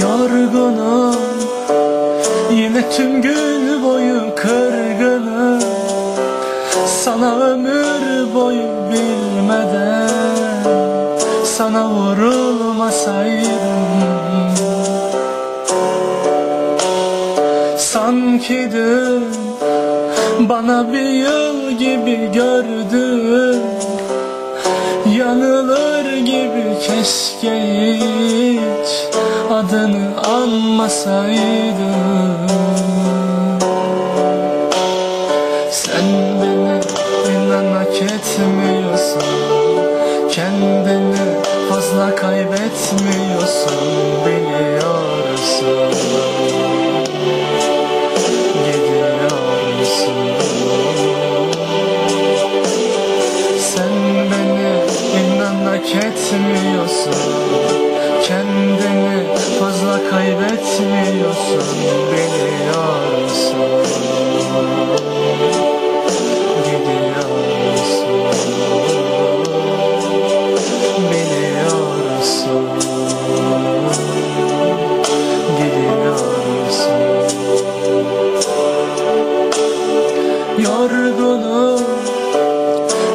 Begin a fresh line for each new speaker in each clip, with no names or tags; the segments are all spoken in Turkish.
Yorgunum Yine tüm gün boyu kırgınım Sana ömür boyu bilmeden Sana vurulmasaydım. Sanki dün Bana bir yıl gibi gördüm Yanılır gibi keşke hiç adını anmasaydım Sen beni inan hak etmiyorsun. Kendini fazla kaybetmiyorsun. Biliyorsun. Gidiyorsun. Sen beni inan etmiyorsun Yorgunum.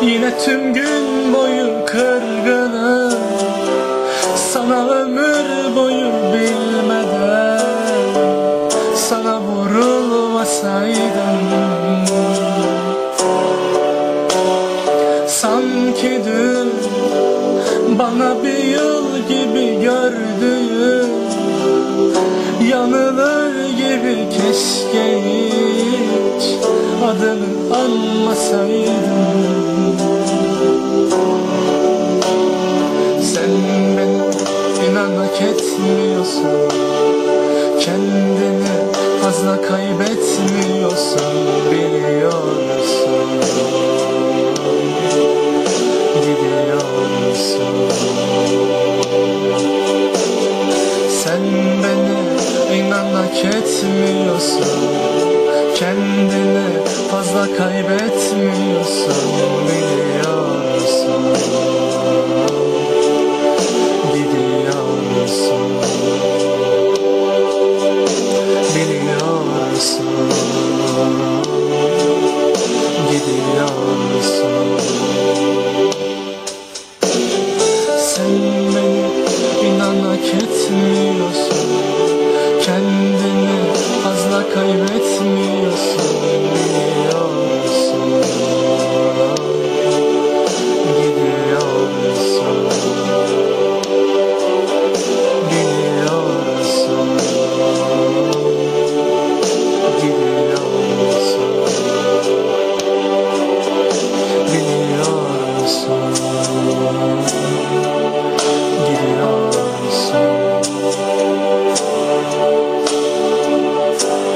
Yine tüm gün boyu kırgınım. Sana ömür boyu bilmeden Sana vurulmasaydım. Sanki dün bana bir yıl gibi gördüğüm Yanılır gibi keşke etmiyorsun Kendini fazla kaybetmiyorsun biliyorsun. Gidiyorsun Sen beni inan hak etmiyorsun. Kendini fazla kaybetmiyorsun